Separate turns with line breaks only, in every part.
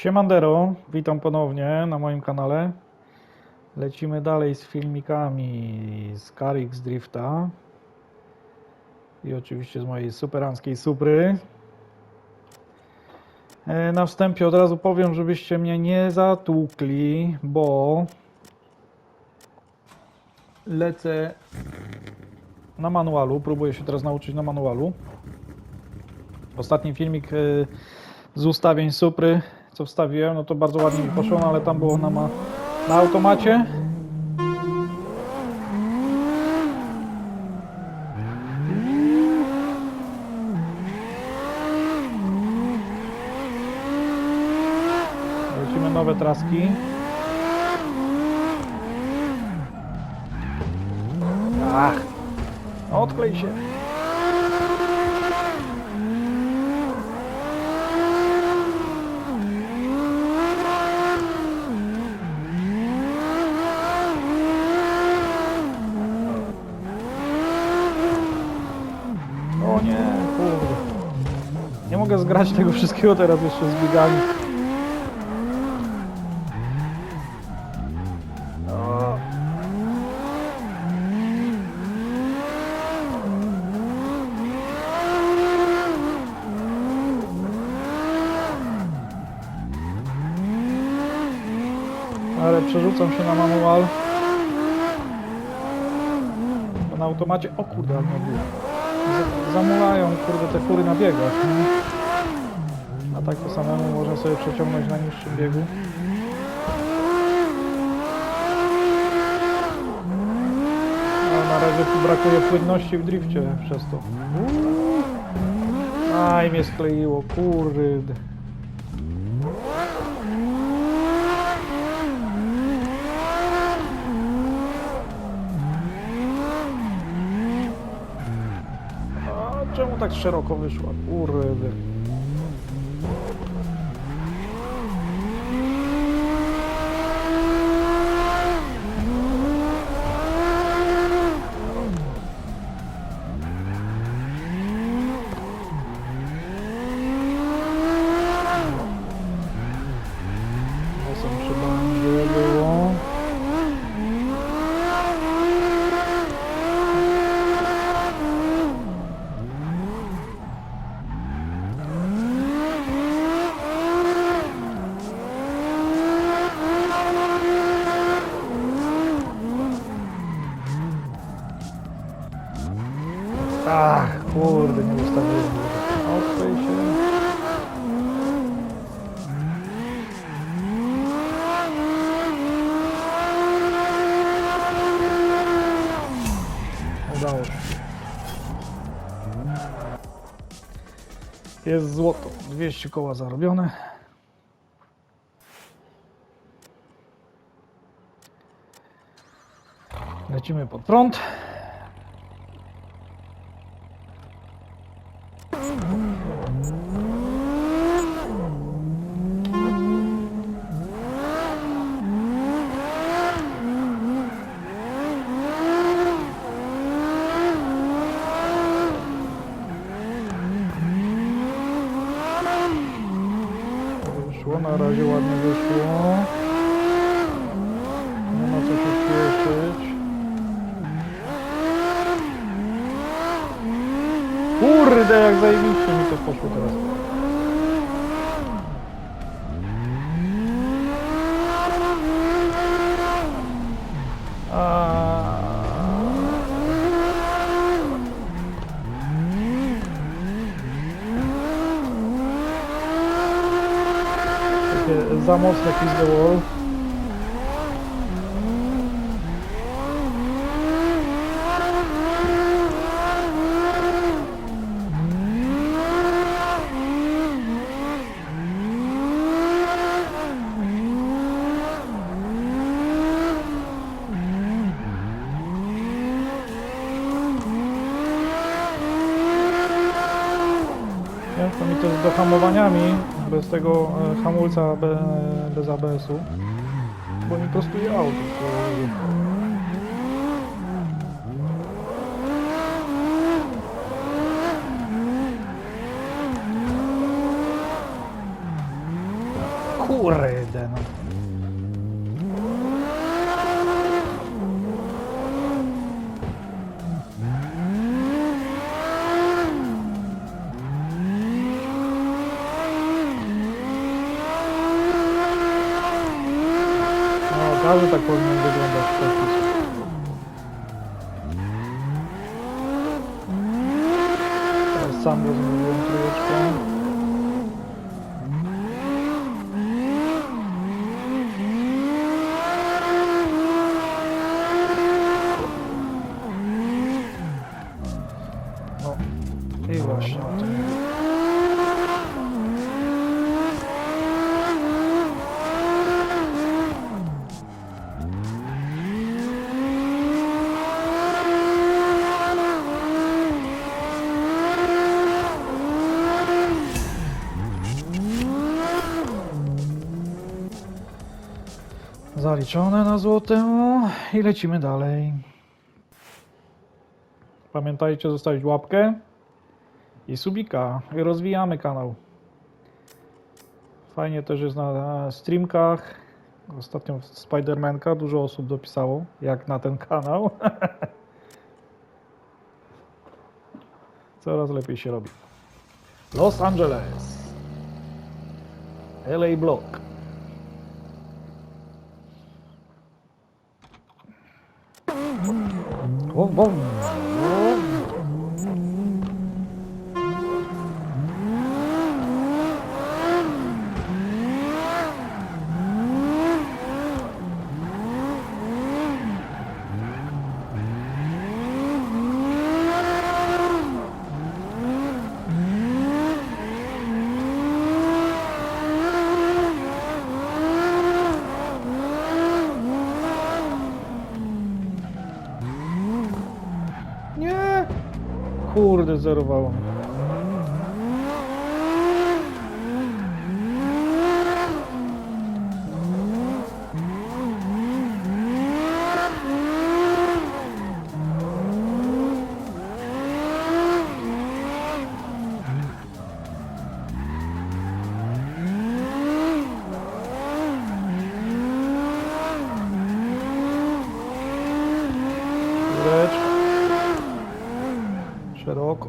Siemandero, witam ponownie na moim kanale. Lecimy dalej z filmikami z Carix Drifta i oczywiście z mojej superanckiej supry. E, Na wstępie od razu powiem, żebyście mnie nie zatłukli, bo lecę na manualu, próbuję się teraz nauczyć na manualu. Ostatni filmik e, z ustawień Supry, co wstawiłem, no to bardzo ładnie mi poszło, no ale tam było na, ma, na automacie. Lecimy nowe traski. Ach, odklej się. O nie, kurde. Nie mogę zgrać tego wszystkiego teraz jeszcze z biegami. Ale przerzucam się na manual. Na automacie... O kurde, ale nie było. Zamulają, kurde, te fury na biegach. A tak to samemu można sobie przeciągnąć na niższym biegu. A na razie brakuje płynności w drifcie przez to. Aj, mnie skleiło, kurde. Czemu tak szeroko wyszła? Kurde. Jest złoto. 200 koła zarobione. Lecimy pod prąd. Wyszło, na razie ładnie wyszło. Nie ma co się śpieszyć. Kurde, jak zajebiście mi to poszło teraz. Takie za mocne kiss the wall. Ciężko mi to z dohamowaniami, bez tego e, hamulca be, bez ABS-u, bo mi prostuje auto. kurde. Kurde, no. No, każdy tak powinien wyglądać w ten Zaliczone na złote i lecimy dalej. Pamiętajcie zostawić łapkę i subika i rozwijamy kanał. Fajnie też jest na streamkach. Ostatnio Spidermanka dużo osób dopisało, jak na ten kanał. Coraz lepiej się robi. Los Angeles. LA Block. Boom. Kurde, zerowało mnie. Góreczka. Szeroko.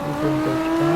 I piąteczka.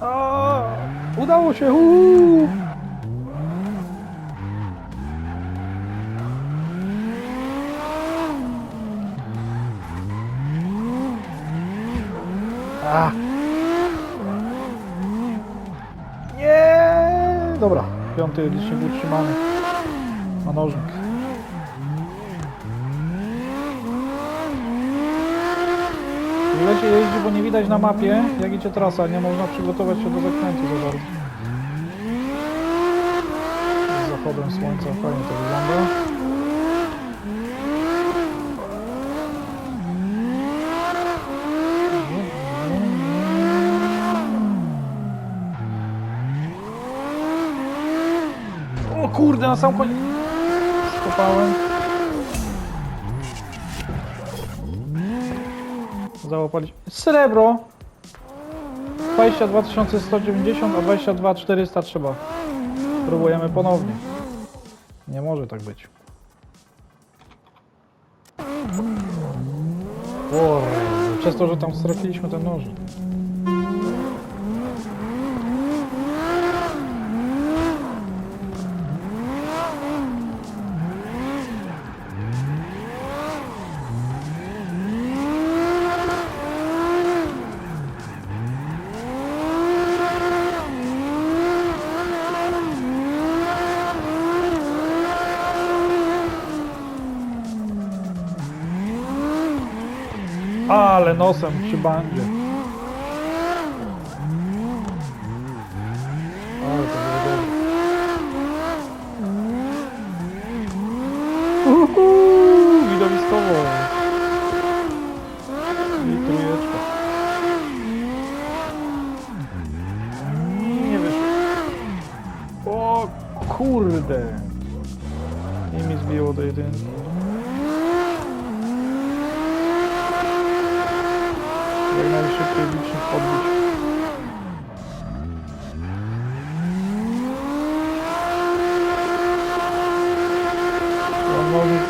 A, udało się! Uuu. A. Nie! Dobra, piąty licznik utrzymany. Na nożnik. Źle się jeździ, bo nie widać na mapie, jak idzie trasa. Nie można przygotować się do zakrętu za bardzo. Z zachodem słońca fajnie to wygląda. O kurde, na sam koniec. Skopałem. Załapaliśmy. Srebro! 22 190, a 22 400 trzeba. Próbujemy ponownie. Nie może tak być. Kurde, przez to, że tam straciliśmy ten nożyk. Ale nosem przy bandzie.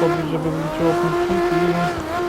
Mam nożnik podbić, żeby wliczyło punkciki.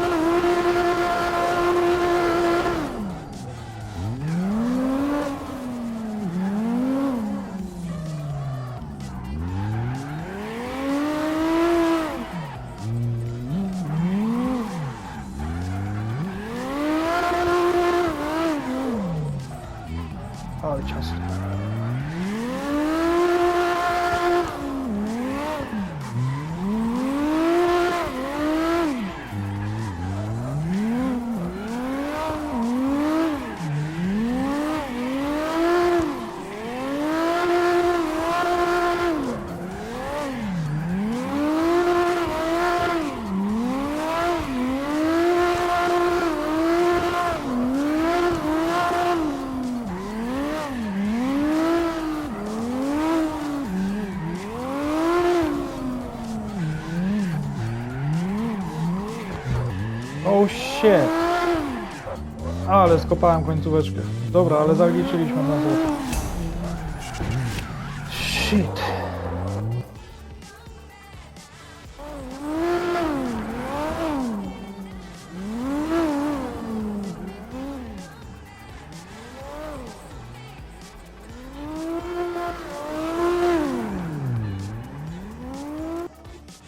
Shit. Ale skopałem końcóweczkę. Dobra, ale zaliczyliśmy na złoto. Shit.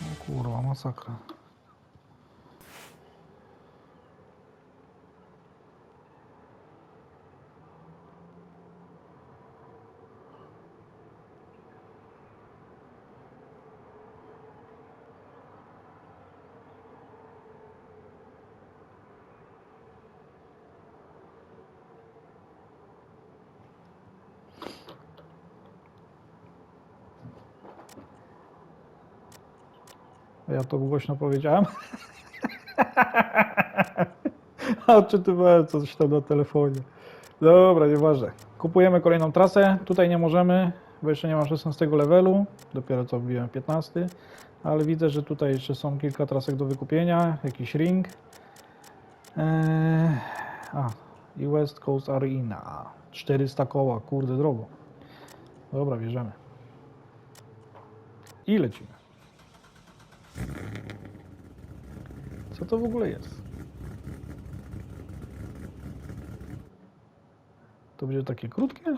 O Kurwa, masakra. Ja to głośno powiedziałem. A odczytywałem coś tam na telefonie. Dobra, nieważne. Kupujemy kolejną trasę. Tutaj nie możemy, bo jeszcze nie mam 16 levelu. Dopiero co wbiłem 15. Ale widzę, że tutaj jeszcze są kilka trasek do wykupienia. Jakiś ring. Eee, a, i West Coast Arena. 400 koła, kurde drogo. Dobra, bierzemy. I lecimy. Co to w ogóle jest? To będzie takie krótkie?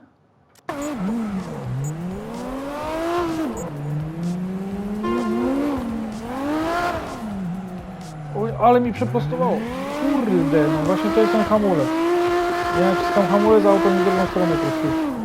Oj, ale mi przeprostowało. Kurde, no właśnie to jest ten hamulec. Ja tam hamulec, a auto mi w drugą stronę prostuje. I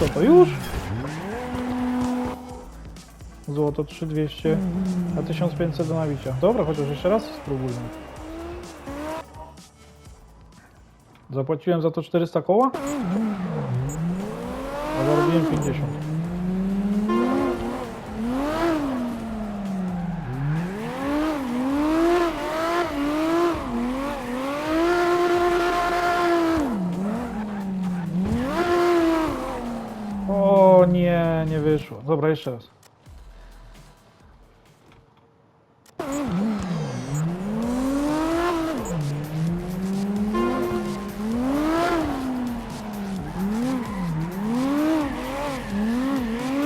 Co to już? Złoto 3200, a 1500 do nabicia. Dobra, chociaż jeszcze raz spróbujmy. Zapłaciłem za to 400 koła? A zarobiłem 50. Dobra, jeszcze raz.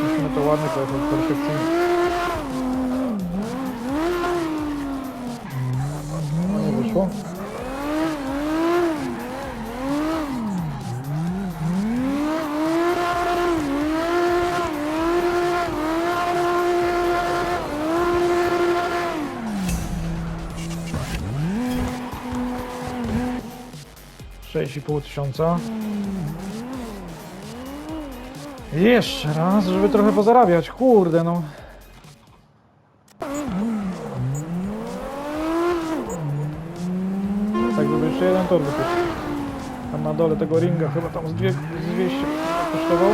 Musimy to ładnie pojechać, perfekcyjnie. 3,5 tysiąca. Jeszcze raz, żeby trochę pozarabiać. Kurde, no. Tak, żeby jeszcze jeden tor wypuścił. Tam na dole tego ringa, chyba tam z 200 kosztował.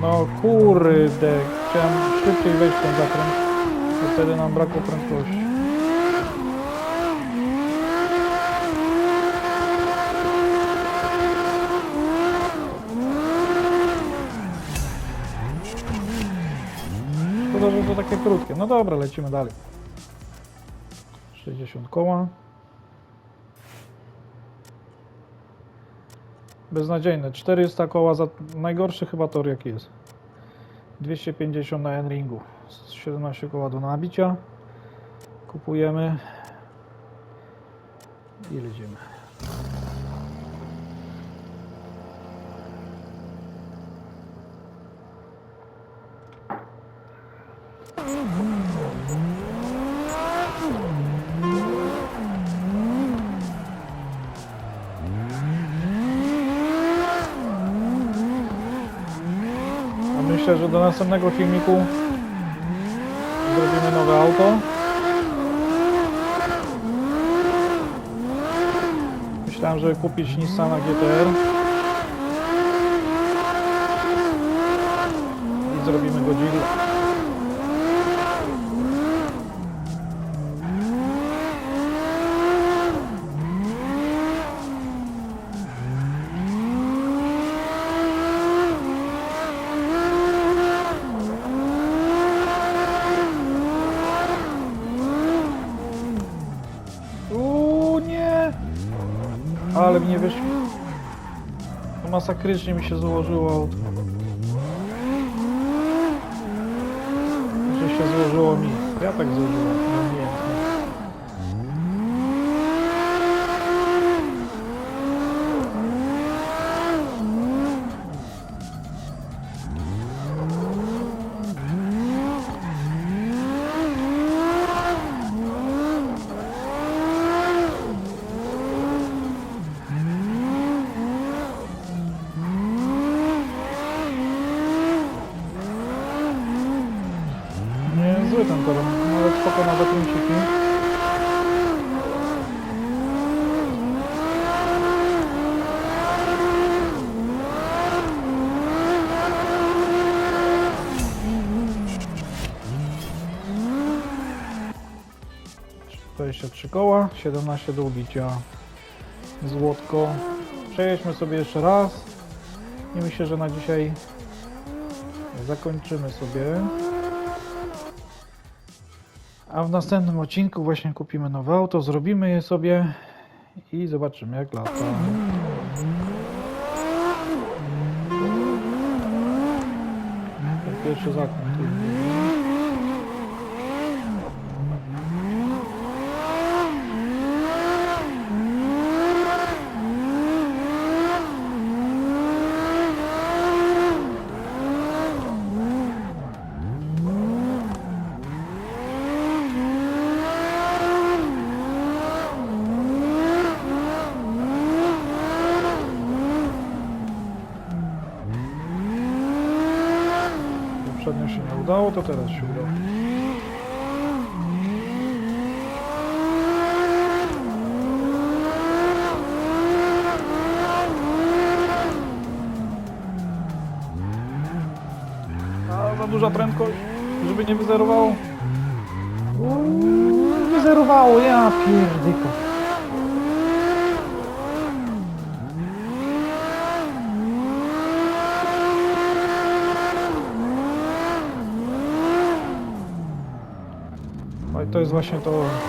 No kurde, chciałem szybciej wejść w ten zakręt bo wtedy nam brakło prędkości. Szkoda, że to takie krótkie. No dobra, lecimy dalej. 60 koła. Beznadziejne. 400 koła za najgorszy chyba tor jaki jest. 250 na N-ringu. 17 koła do nabicia. Kupujemy. I lecimy. Myślę, że do następnego filmiku zrobimy nowe auto. Myślałem, że kupić Nissana GTR. I zrobimy Godzilla. Uuu, Ale mnie wyszło. To masakrycznie mi się złożyło auto. Że się złożyło mi. Ja tak złożyłem. No nie. Zły ten teren. Nawet spoko na zakręciki. Trzy koła, 17 do ubicia. Złotko. Przejedźmy sobie jeszcze raz. I myślę, że na dzisiaj zakończymy sobie. A w następnym odcinku właśnie kupimy nowe auto, zrobimy je sobie i zobaczymy jak lata. Pierwszy zakręt. Poprzednio się nie udało, to teraz się uda. A, za duża prędkość, żeby nie wyzerowało. Uuu, Wyzerowało, ja pierdyko.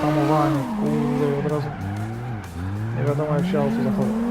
Hamowanie, kurde, i od razu nie wiadomo jak się auto zachowa.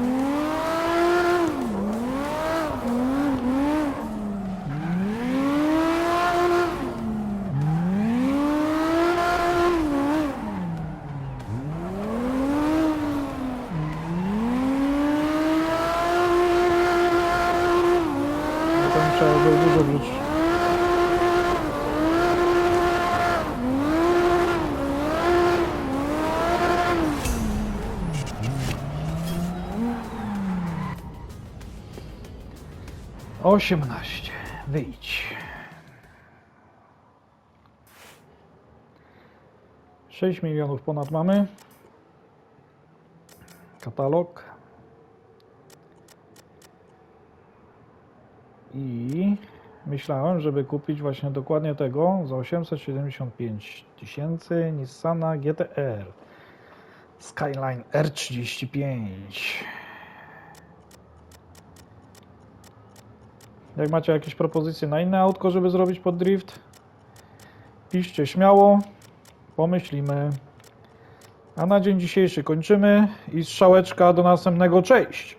18. Wyjdź. Sześć milionów ponad mamy. Katalog. I myślałem, żeby kupić właśnie dokładnie tego za 875 tysięcy Nissana GTR Skyline R35. Jak macie jakieś propozycje na inne autko, żeby zrobić pod drift, piszcie śmiało, pomyślimy. A na dzień dzisiejszy kończymy i strzałeczka do następnego. Cześć!